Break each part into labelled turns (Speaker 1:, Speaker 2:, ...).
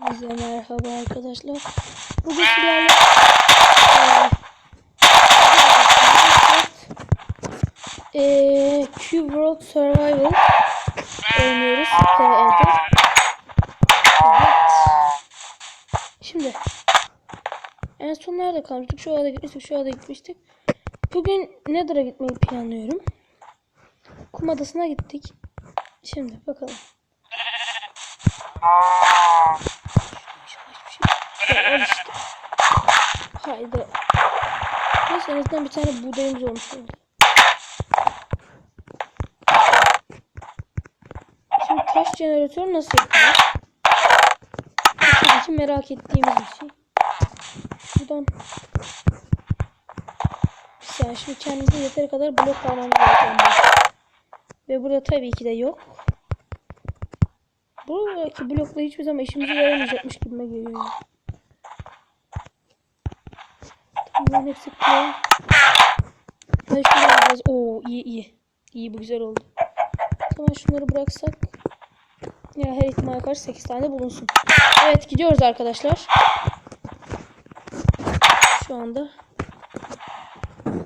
Speaker 1: Herkese merhaba arkadaşlar. Bugün sizlerle eee eee, Cube World Survival oynuyoruz PE'de. Evet. Şimdi en son nerede kalmıştık? Şu arada gitmiştik, şu arada gitmiştik. Bugün Nether'a gitmeyi planlıyorum. Kum adasına gittik. Şimdi bakalım. Şey. Al işte. Haydi. Neyse en azından bir tane buğdayımız olmuş oldu. Şimdi taş jeneratörü nasıl yapılır? Bu tabii merak ettiğimiz bir şey. Buradan yani şimdi kendimize yeteri kadar blok almamız gerekiyor. Ve burada tabii ki de yok. Buradaki blokla hiçbir zaman işimize yaramayacakmış gibime geliyor. yani. Bunların hepsi play. Hadi şunları biraz... Oo iyi iyi. İyi bu güzel oldu. O zaman şunları bıraksak. Ya her ihtimale karşı 8 tane bulunsun. Evet gidiyoruz arkadaşlar. Şu anda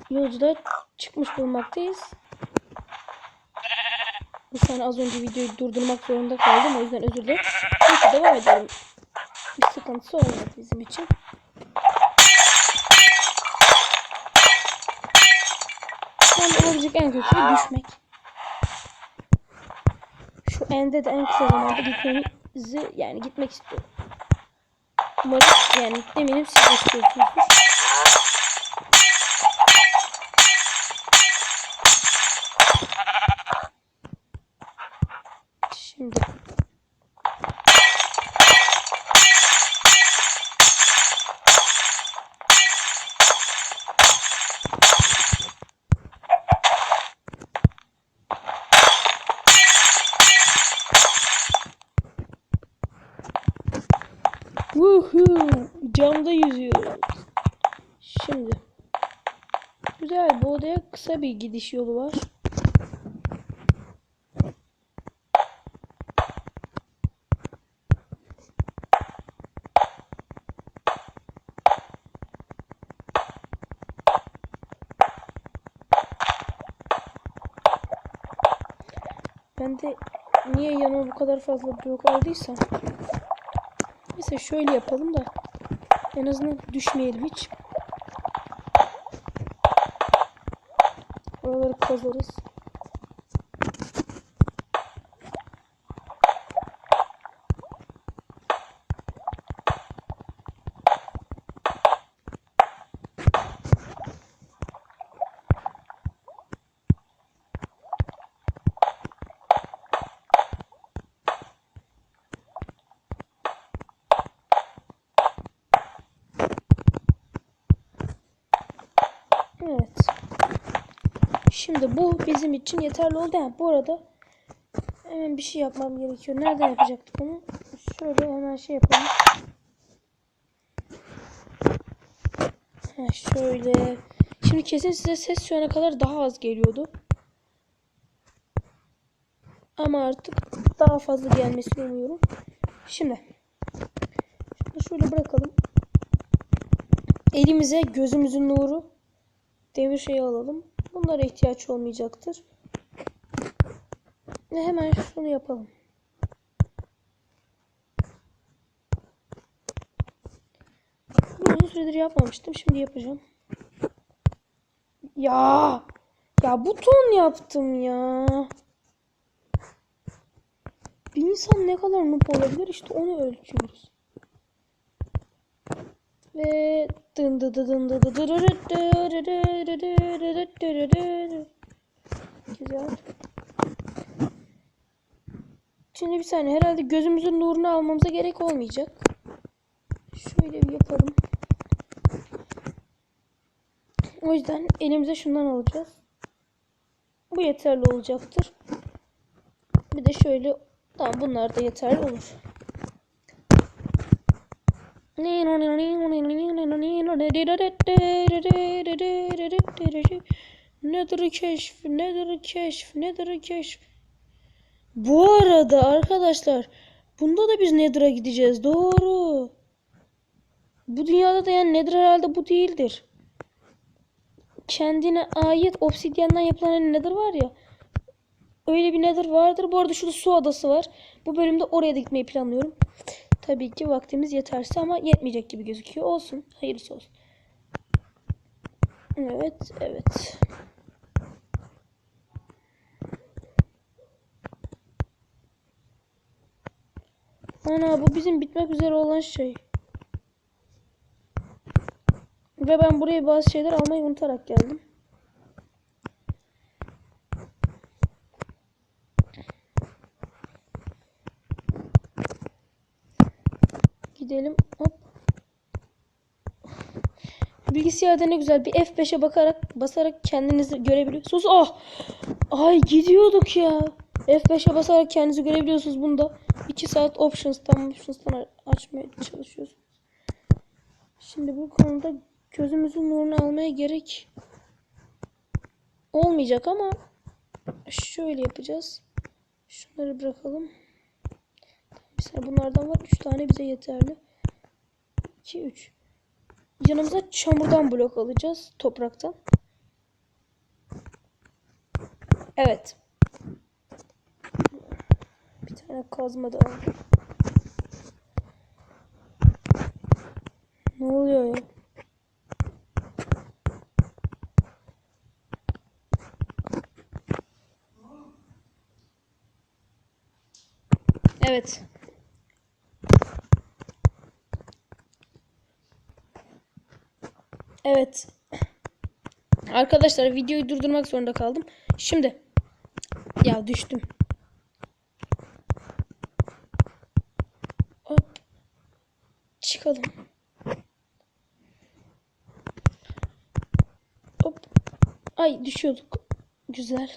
Speaker 1: yolculuğa çıkmış bulunmaktayız. Bir saniye az önce videoyu durdurmak zorunda kaldım. O yüzden özür dilerim. Neyse devam edelim. Bir sıkıntısı olmadı bizim için. Olabilecek en kötü şey düşmek. Şu ende de en kısa zamanda gitmemizi yani gitmek istiyorum. Umarım yani eminim siz de Woohoo! Camda yüzüyoruz. Şimdi. Güzel. Bu odaya kısa bir gidiş yolu var. Ben de niye yanıma bu kadar fazla blok aldıysam. Neyse şöyle yapalım da en azından düşmeyelim hiç. Oraları kazarız. Evet. Şimdi bu bizim için yeterli oldu. Ha, bu arada hemen bir şey yapmam gerekiyor. Nereden yapacaktık onu? Şöyle hemen şey yapalım. Şöyle. Şimdi kesin size ses şu ana kadar daha az geliyordu. Ama artık daha fazla gelmesini umuyorum. Şimdi. Şunu şöyle bırakalım. Elimize gözümüzün nuru demir şeyi alalım. Bunlara ihtiyaç olmayacaktır. Ve hemen şunu yapalım. Bunu uzun süredir yapmamıştım. Şimdi yapacağım. Ya! Ya buton yaptım ya. Bir insan ne kadar noob olabilir? İşte onu ölçüyoruz. Ve dın dı dı dın dı dı dı dı dı Güzel. Şimdi bir saniye herhalde gözümüzün nurunu almamıza gerek olmayacak. Şöyle bir yapalım. O yüzden elimize şundan alacağız. Bu yeterli olacaktır. Bir de şöyle tamam bunlar da yeterli olur. Nedir keşf, nedir keşf, nedir keşf. Bu arada arkadaşlar Bunda da biz Nether'a gideceğiz. Doğru. Bu dünyada da yani Nether herhalde bu değildir. Kendine ait obsidyendan yapılan hani Nether var ya. Öyle bir Nether vardır. Bu arada şurada su adası var. Bu bölümde oraya da gitmeyi planlıyorum. Tabii ki vaktimiz yeterse ama yetmeyecek gibi gözüküyor. Olsun. Hayırlısı olsun. Evet, evet. Ana bu bizim bitmek üzere olan şey. Ve ben buraya bazı şeyler almayı unutarak geldim. Gidelim. Hop. Bilgisayarda ne güzel bir F5'e bakarak basarak kendinizi görebiliyorsunuz. Oh! Ay gidiyorduk ya. F5'e basarak kendinizi görebiliyorsunuz bunda. 2 saat options'tan options'tan açmaya çalışıyorsunuz. Şimdi bu konuda gözümüzün nurunu almaya gerek olmayacak ama şöyle yapacağız. Şunları bırakalım. Mesela bunlardan var. 3 tane bize yeterli. 2 3. Yanımıza çamurdan blok alacağız. Topraktan. Evet. Bir tane kazma da aldım. Ne oluyor ya? Evet. Evet. Arkadaşlar videoyu durdurmak zorunda kaldım. Şimdi. Ya düştüm. Hop. Çıkalım. Hop. Ay düşüyorduk. Güzel.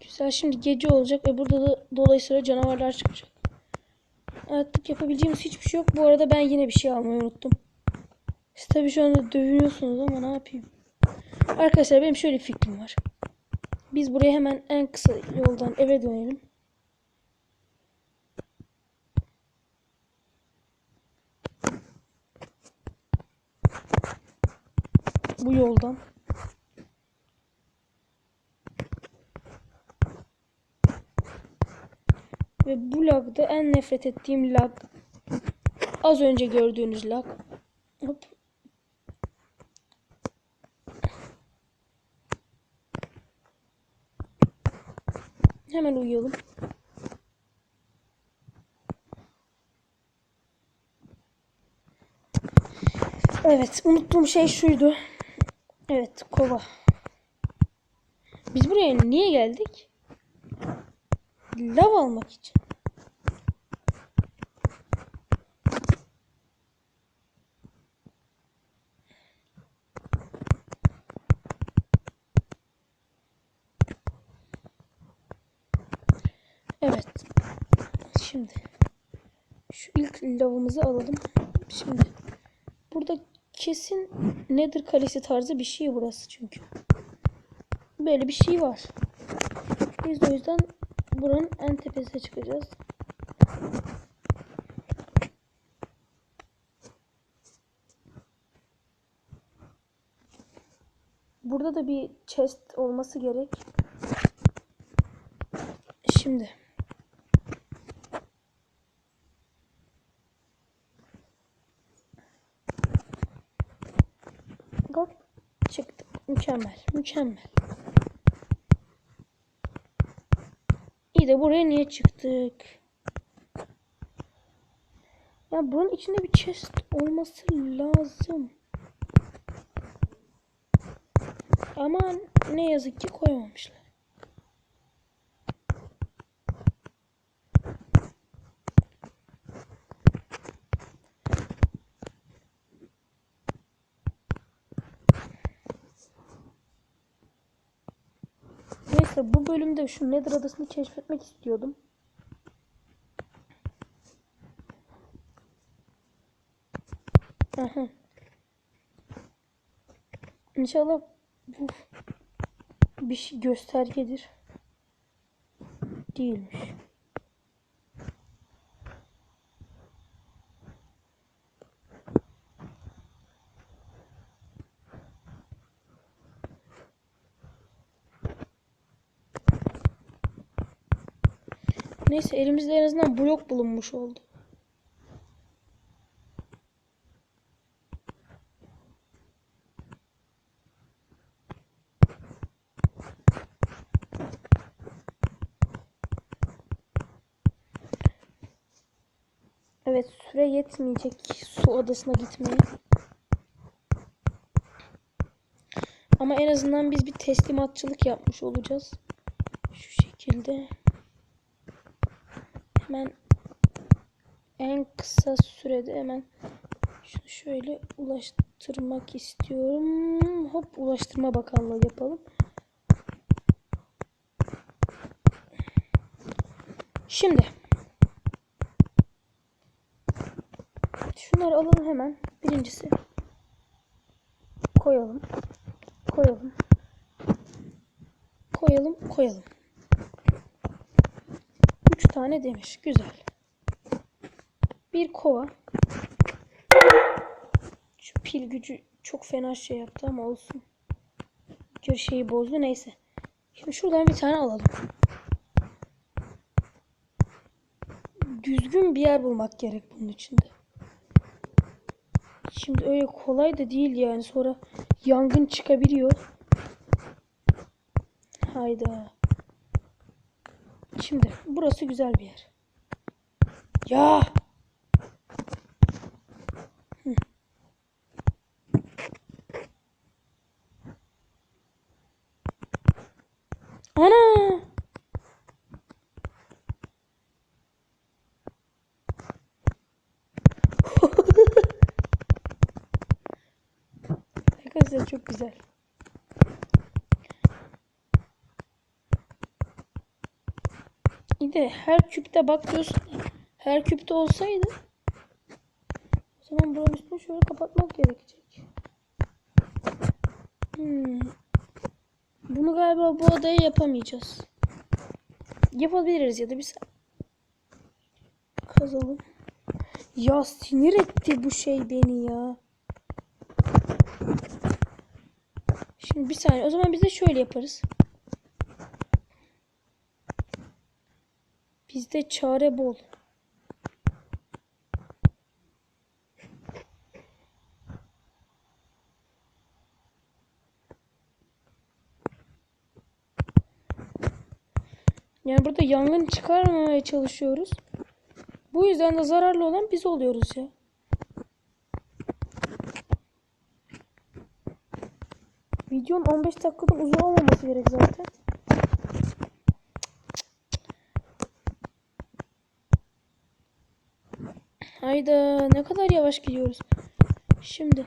Speaker 1: Güzel. Şimdi gece olacak ve burada da dolayısıyla canavarlar çıkacak. Artık yapabileceğimiz hiçbir şey yok. Bu arada ben yine bir şey almayı unuttum. Siz tabii şu anda dövünüyorsunuz ama ne yapayım? Arkadaşlar benim şöyle bir fikrim var. Biz buraya hemen en kısa yoldan eve dönelim. Bu yoldan. Ve bu lagda en nefret ettiğim lag. Az önce gördüğünüz lag. Hop. Hemen uyuyalım. Evet, unuttuğum şey şuydu. Evet, kova. Biz buraya niye geldik? Lav almak için. Evet. Şimdi şu ilk lavımızı alalım. Şimdi burada kesin Nether kalesi tarzı bir şey burası çünkü. Böyle bir şey var. Biz de o yüzden buranın en tepesine çıkacağız. Burada da bir chest olması gerek. Şimdi. Hop çıktık. Mükemmel. Mükemmel. İyi de buraya niye çıktık? Ya bunun içinde bir chest olması lazım. Ama ne yazık ki koymamışlar. Neyse bu bölümde şu Nether adasını keşfetmek istiyordum. İnşallah bu bir şey göstergedir. Değilmiş. Neyse elimizde en azından blok bulunmuş oldu. Evet süre yetmeyecek su adasına gitmeye. Ama en azından biz bir teslimatçılık yapmış olacağız. Şu şekilde. Hemen en kısa sürede hemen şunu şöyle ulaştırmak istiyorum. Hop Ulaştırma Bakanlığı yapalım. Şimdi şunları alalım hemen. Birincisi koyalım. Koyalım. Koyalım, koyalım. Tane demir. Güzel. Bir kova. Şu pil gücü çok fena şey yaptı ama olsun. Bir şeyi bozdu. Neyse. Şimdi şuradan bir tane alalım. Düzgün bir yer bulmak gerek bunun içinde. Şimdi öyle kolay da değil yani. Sonra yangın çıkabiliyor. Hayda. Şimdi burası güzel bir yer. Ya. Hı. Ana. Arkadaşlar çok güzel. İyi de her küpte bak Her küpte olsaydı o zaman buranın üstünü şöyle kapatmak gerekecek. Hmm. Bunu galiba bu adaya yapamayacağız. Yapabiliriz ya da sa- kazalım. Ya sinir etti bu şey beni ya. Şimdi bir saniye. O zaman biz de şöyle yaparız. Bizde çare bol. Yani burada yangın çıkarmamaya çalışıyoruz. Bu yüzden de zararlı olan biz oluyoruz ya. Videonun 15 dakikadan uzun olmaması gerek zaten. Hayda ne kadar yavaş gidiyoruz. Şimdi.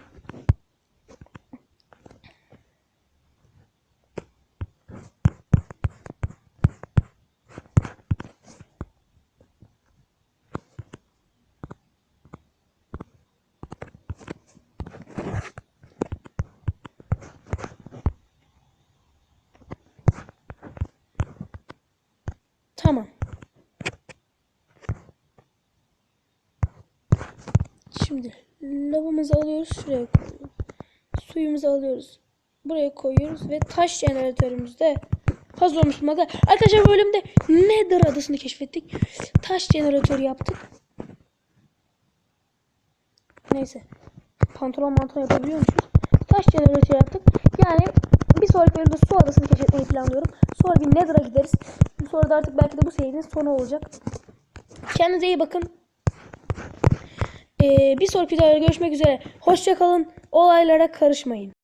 Speaker 1: Tamam. Şimdi lavımızı alıyoruz şuraya koyuyoruz. Suyumuzu alıyoruz. Buraya koyuyoruz ve taş jeneratörümüz de hazır olmuş bulunmakta. Arkadaşlar bölümde Nether adasını keşfettik. Taş jeneratörü yaptık. Neyse. Pantolon mantolon yapabiliyormuşuz. Taş jeneratörü yaptık. Yani bir sonraki bölümde su adasını keşfetmeyi planlıyorum. Sonra bir Nether'a gideriz. Sonra da artık belki de bu serinin sonu olacak. Kendinize iyi bakın. Ee, bir sonraki videoda görüşmek üzere. Hoşçakalın. Olaylara karışmayın.